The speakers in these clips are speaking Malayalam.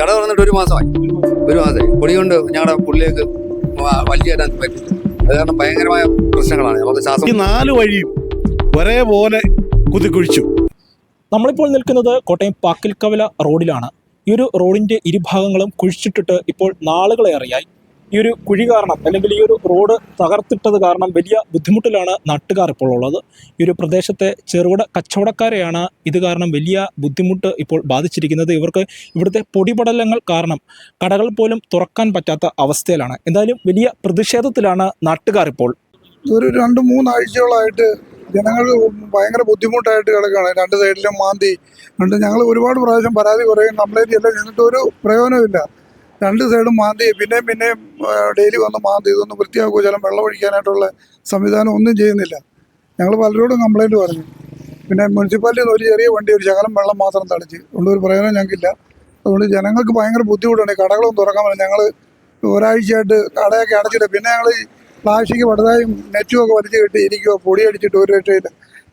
കട തുറന്നിട്ട് ഒരു മാസമായി. ഒരു മാസമായി. പൊടി കൊണ്ട് ഞങ്ങളുടെ പുള്ളിയൊക്കെ വലിയ പറ്റില്ല അത് കാരണം ഭയങ്കരമായ പ്രശ്നങ്ങളാണ്. നമുക്ക് ശ്വാസം ഈ നാല് വഴിയും ഒരേപോലെ കുതിക്കുഴിച്ചു. നമ്മളിപ്പോൾ നിൽക്കുന്നത് കോട്ടയം പാക്കിൽക്കവല റോഡിലാണ്. ഈ ഒരു റോഡിന്റെ ഇരുഭാഗങ്ങളും കുഴിച്ചിട്ടിട്ട് ഇപ്പോൾ നാളുകളേറെയായി. ഈ ഒരു കുഴി കാരണം അല്ലെങ്കിൽ ഈ ഒരു റോഡ് തകർത്തിട്ടത് കാരണം വലിയ ബുദ്ധിമുട്ടിലാണ് നാട്ടുകാർ ഇപ്പോൾ ഉള്ളത്. ഈ ഒരു പ്രദേശത്തെ ചെറുകിട കച്ചവടക്കാരെയാണ് ഇത് കാരണം വലിയ ബുദ്ധിമുട്ട് ഇപ്പോൾ ബാധിച്ചിരിക്കുന്നത്. ഇവർക്ക് ഇവിടുത്തെ പൊടിപടലങ്ങൾ കാരണം കടകൾ പോലും തുറക്കാൻ പറ്റാത്ത അവസ്ഥയിലാണ്. എന്തായാലും വലിയ പ്രതിഷേധത്തിലാണ് നാട്ടുകാർ ഇപ്പോൾ. ഒരു രണ്ട് മൂന്നാഴ്ചകളായിട്ട് ജനങ്ങൾ ഭയങ്കര ബുദ്ധിമുട്ടായിട്ട് കിടക്കുകയാണ്. രണ്ട് സൈഡിലും മാന്തി. ഉണ്ട് ഞങ്ങൾ ഒരുപാട് പ്രാവശ്യം പരാതി കുറയും കംപ്ലൈന്റ് എല്ലാം ചെയ്തിട്ട് ഒരു പ്രയോജനമില്ല രണ്ട് സൈഡും മാന്തി പിന്നെയും പിന്നെയും ഡെയിലി വന്ന് മാന്തി ഇതൊന്നും വൃത്തിയാക്കുക ചില വെള്ളം ഒഴിക്കാനായിട്ടുള്ള സംവിധാനം ഒന്നും ചെയ്യുന്നില്ല. ഞങ്ങൾ പലരോടും കംപ്ലൈന്റ് പറഞ്ഞു. പിന്നെ മുനിസിപ്പാലിറ്റിയിൽ ഒരു ചെറിയ വണ്ടി ഒരു ശകലം വെള്ളം മാത്രം തളിച്ച്. അതുകൊണ്ട് ഒരു പ്രയോജനം ഞങ്ങൾക്കില്ല. അതുകൊണ്ട് ജനങ്ങൾക്ക് ഭയങ്കര ബുദ്ധിമുട്ടാണ്. കടകളൊന്നും തുറക്കാൻ പറ്റില്ല. ഞങ്ങൾ ഒരാഴ്ചയായിട്ട് കടയൊക്കെ അടച്ചിട്ട് പിന്നെ ഞങ്ങൾ പ്ലാസ്റ്റിക് പടുതായും നെറ്റും ഒക്കെ വലിച്ചു കെട്ടി ഇരിക്കുക പൊടി അടിച്ചിട്ട് ഒരു രക്ഷയില്ല.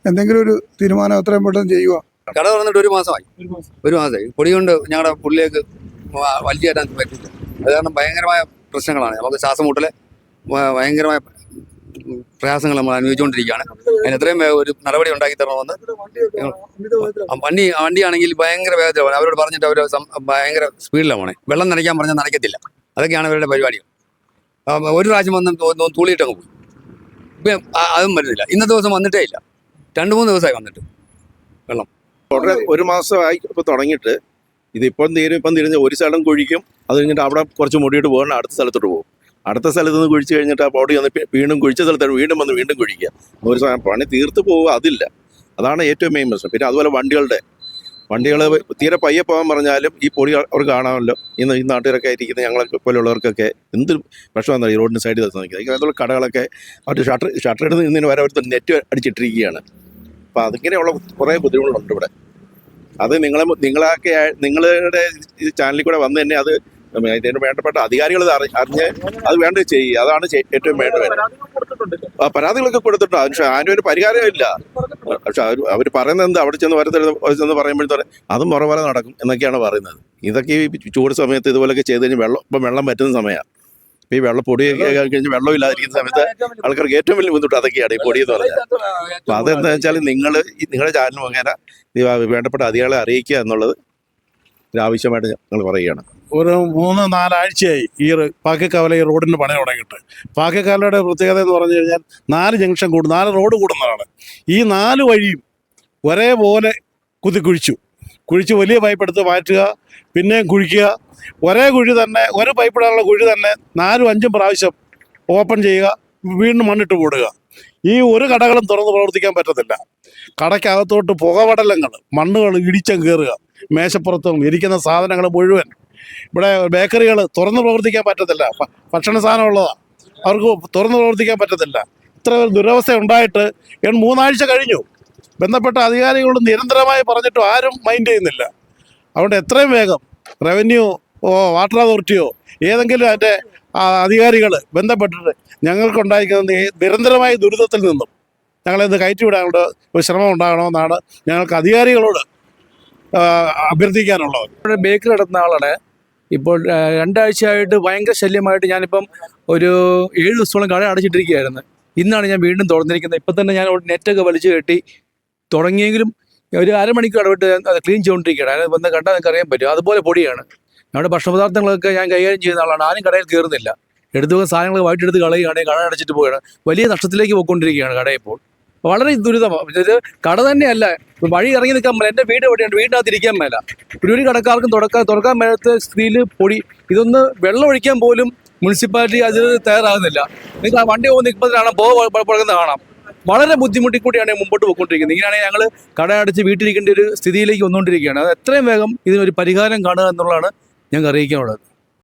എന്തെങ്കിലും ഒരു തീരുമാനം എത്രയും പെട്ടെന്ന് ചെയ്യുക കട തുറന്നിട്ട് ഒരു മാസമായി. ഒരു മാസമായി. പൊടി കൊണ്ട് ഞങ്ങളുടെ പുള്ളിലേക്ക് കയറ്റാൻ പറ്റില്ല. അത് കാരണം ഭയങ്കരമായ പ്രശ്നങ്ങളാണ്. നമുക്ക് ശ്വാസം മുട്ടൽ ഭയങ്കരമായ പ്രയാസങ്ങൾ നമ്മൾ അനുഭവിച്ചുകൊണ്ടിരിക്കുകയാണ്. അതിന് എത്രയും ഒരു നടപടി ഉണ്ടാക്കി തരണമെന്ന് വണ്ടി വണ്ടിയാണെങ്കിൽ ഭയങ്കര വേഗത്തിൽ പോകണം അവരോട് പറഞ്ഞിട്ട് അവർ ഭയങ്കര സ്പീഡിലാണ്. പോണേ വെള്ളം നനയ്ക്കാൻ പറഞ്ഞാൽ നനയ്ക്കത്തില്ല. അതൊക്കെയാണ് അവരുടെ പരിപാടികൾ. ഒരു പ്രാവശ്യം വന്ന് തൂളിയിട്ടങ്ങ് പോയി. ഇപ്പം അതും വരുന്നില്ല. ഇന്നത്തെ ദിവസം വന്നിട്ടേ ഇല്ല. രണ്ട് മൂന്ന് ദിവസമായി വന്നിട്ട് വെള്ളം. ഒരു മാസമായി ഇപ്പൊ തുടങ്ങിയിട്ട് ഇതിപ്പം തീരും ഇപ്പം തിരിഞ്ഞ് ഒരു സ്ഥലം കുഴിക്കും അത് കഴിഞ്ഞിട്ട് അവിടെ കുറച്ച് മുടിയിട്ട് പോകണം അടുത്ത സ്ഥലത്തോട്ട് പോകും. അടുത്ത സ്ഥലത്ത് നിന്ന് കുഴിച്ച് കഴിഞ്ഞിട്ട് ആ ബോഡി വന്ന് വീണ്ടും കുഴിച്ച സ്ഥലത്ത് വീണ്ടും വന്ന് വീണ്ടും കുഴിക്കുക. ഒരു പണി തീർത്ത് പോവുക അതില്ല. അതാണ് ഏറ്റവും മെയിൻ പ്രശ്നം. പിന്നെ അതുപോലെ വണ്ടികളുടെ വണ്ടികൾ തീരെ പയ്യെ പോകാൻ പറഞ്ഞാലും ഈ പൊടി അവർക്ക് കാണാമല്ലോ. ഇന്ന് ഈ നാട്ടുകാരൊക്കെ ഇരിക്കുന്ന ഞങ്ങളെ പോലുള്ളവർക്കൊക്കെ എന്ത് പ്രശ്നമാണ് ഈ റോഡിന് സൈഡിൽ നിൽക്കുന്നത്. അതുപോലെ കടകളൊക്കെ അവർ ഷട്ടർ ഷട്ടർ എടുത്ത് നിന്നതിന് വരെ അവർ നെറ്റ് അടിച്ചിട്ടിരിക്കുകയാണ്. അപ്പോൾ അതിങ്ങനെയുള്ള കുറേ ബുദ്ധിമുട്ടുണ്ട് ഇവിടെ. അത് നിങ്ങളെ നിങ്ങളൊക്കെ നിങ്ങളുടെ ഈ ചാനലിൽ കൂടെ വന്ന് തന്നെ അത് ഇതിന് വേണ്ടപ്പെട്ട അധികാരികൾ അറിഞ്ഞ് അത് വേണ്ട ചെയ്യുക അതാണ് ഏറ്റവും വേണ്ടത്. ആ പരാതികളൊക്കെ കൊടുത്തിട്ടുണ്ട്. പക്ഷെ അതിന് ഒരു പരിഹാരമില്ല. പക്ഷെ അവർ അവർ പറയുന്നത് എന്താ? അവിടെ ചെന്ന് വരത്തിൽ ചെന്ന് പറയുമ്പോഴത്തേ അതും മുറപോലെ നടക്കും എന്നൊക്കെയാണ് പറയുന്നത്. ഇതൊക്കെ ഈ ചൂട് സമയത്ത് ഇതുപോലൊക്കെ ചെയ്ത് കഴിഞ്ഞാൽ വെള്ളം ഇപ്പം വെള്ളം പറ്റുന്ന സമയമാണ്. ഈ വെള്ളം പൊടി കഴിഞ്ഞ് വെള്ളം ഇല്ലാതിരിക്കുന്ന സമയത്ത് ആൾക്കാർക്ക് ഏറ്റവും വലിയ ബുദ്ധിമുട്ട് അതൊക്കെയാണ് ഈ പൊടി എന്ന് പറഞ്ഞാൽ. അപ്പം അതെന്താ വെച്ചാൽ നിങ്ങൾ നിങ്ങളുടെ ചാനൽ മുഖേന വേണ്ടപ്പെട്ട അധികാരികളെ അറിയിക്കുക എന്നുള്ളത് ആവശ്യമായിട്ട് ഞങ്ങൾ പറയുകയാണ്. ഒരു മൂന്ന് നാലാഴ്ചയായി ഈ പാക്കിക്കവല ഈ റോഡിന് പണി തുടങ്ങിയിട്ട്. പാക്കിക്കവലയുടെ പ്രത്യേകത എന്ന് പറഞ്ഞു കഴിഞ്ഞാൽ നാല് ജംഗ്ഷൻ കൂടും നാല് റോഡ് കൂടുന്നതാണ്. ഈ നാല് വഴിയും ഒരേപോലെ കുതിക്കുഴിച്ചു കുഴിച്ച് വലിയ പൈപ്പ് എടുത്ത് മാറ്റുക പിന്നെയും കുഴിക്കുക. ഒരേ കുഴി തന്നെ ഒരു പൈപ്പ് ഇടാനുള്ള കുഴി തന്നെ നാലും അഞ്ചും പ്രാവശ്യം ഓപ്പൺ ചെയ്യുക വീണ്ടും മണ്ണിട്ട് മൂടുക. ഈ ഒരു കടകളും തുറന്ന് പ്രവർത്തിക്കാൻ പറ്റത്തില്ല. കടയ്ക്കകത്തോട്ട് പുകവടലങ്ങൾ മണ്ണുകൾ ഇടിച്ചം കയറുക. മേശപ്പുറത്തും ഇരിക്കുന്ന സാധനങ്ങൾ മുഴുവൻ. ഇവിടെ ബേക്കറികൾ തുറന്ന് പ്രവർത്തിക്കാൻ പറ്റത്തില്ല. ഭക്ഷണ സാധനം ഉള്ളതാണ് അവർക്ക് തുറന്ന് പ്രവർത്തിക്കാൻ പറ്റത്തില്ല. ഇത്ര ദുരവസ്ഥ ഉണ്ടായിട്ട് മൂന്നാഴ്ച കഴിഞ്ഞു. ബന്ധപ്പെട്ട അധികാരികളോട് നിരന്തരമായി പറഞ്ഞിട്ടും ആരും മൈൻഡ് ചെയ്യുന്നില്ല. അതുകൊണ്ട് എത്രയും വേഗം റവന്യൂ ഓ വാട്ടർ അതോറിറ്റിയോ ഏതെങ്കിലും അതിന്റെ അധികാരികൾ ബന്ധപ്പെട്ടിട്ട് ഞങ്ങൾക്കുണ്ടായിരിക്കുന്ന നിരന്തരമായ ദുരിതത്തിൽ നിന്നും ഞങ്ങളിത് കയറ്റിവിടാനുള്ള ഒരു ശ്രമം ഉണ്ടാകണമെന്നാണ് ഞങ്ങൾക്ക് അധികാരികളോട് അഭ്യർത്ഥിക്കാനുള്ളത്. ഇവിടെ ബേക്കറി നടത്തുന്ന ആളാണ്. ഇപ്പോൾ രണ്ടാഴ്ചയായിട്ട് ഭയങ്കര ശല്യമായിട്ട് ഞാനിപ്പം ഒരു ഏഴ് ദിവസത്തോളം കട അടച്ചിട്ടിരിക്കുകയായിരുന്നു. ഇന്നാണ് ഞാൻ വീണ്ടും തുറന്നിരിക്കുന്നത്. ഇപ്പം തന്നെ ഞാൻ നെറ്റൊക്കെ വലിച്ചു കെട്ടി തുടങ്ങിയെങ്കിലും ഒരു അരമണിക്കൂർ ഇടവിട്ട് അത് ക്ലീൻ ചെയ്തുകൊണ്ടിരിക്കുകയാണ് അതിന് വന്ന് കണ്ടാൽ നിങ്ങൾക്ക് അറിയാൻ പറ്റും അതുപോലെ പൊടിയാണ് നമ്മുടെ ഭക്ഷണപദാർത്ഥങ്ങളൊക്കെ ഞാൻ കൈകാര്യം ചെയ്യുന്ന ആളാണ് ആരും കടയിൽ കയറുന്നില്ല എടുത്തു പോകുന്ന സാധനങ്ങൾ വൈകിട്ടെടുത്ത് കളയുകയാണെങ്കിൽ കട അടച്ചിട്ട് പോവുകയാണ് വലിയ നഷ്ടത്തിലേക്ക് പോയിക്കൊണ്ടിരിക്കുകയാണ് കട ഇപ്പോൾ വളരെ ദുരിതമാണ് ഇത് കട തന്നെയല്ല വഴി ഇറങ്ങി നിൽക്കാൻ മേല എന്റെ വീട് എവിടെയാണ് വീടിനകത്ത് ഇരിക്കാൻ മേല ഒരു ഒരു കടക്കാർക്കും തുറക്കാൻ തുറക്കാൻ മേലത്തെ സ്ഥിതിയിൽ പൊടി ഇതൊന്ന് വെള്ളം ഒഴിക്കാൻ പോലും മുനിസിപ്പാലിറ്റി അതിൽ തയ്യാറാകുന്നില്ല നിങ്ങൾക്ക് ആ വണ്ടി പോകുന്ന നിൽപ്പത്തിലാണ് പോ പുറകുന്ന കാണാം വളരെ ബുദ്ധിമുട്ടി കൂടിയാണ് മുമ്പോട്ട് പോയിക്കൊണ്ടിരിക്കുന്നത്. ഇങ്ങനെയാണെങ്കിൽ ഞങ്ങൾ കട അടച്ച് വീട്ടിലിരിക്കേണ്ട ഒരു സ്ഥിതിയിലേക്ക് വന്നുകൊണ്ടിരിക്കുകയാണ്. അത് എത്രയും വേഗം ഇതിനൊരു പരിഹാരം കാണുക എന്നുള്ളതാണ് ഞങ്ങൾക്ക് അറിയിക്കാനുള്ളത്.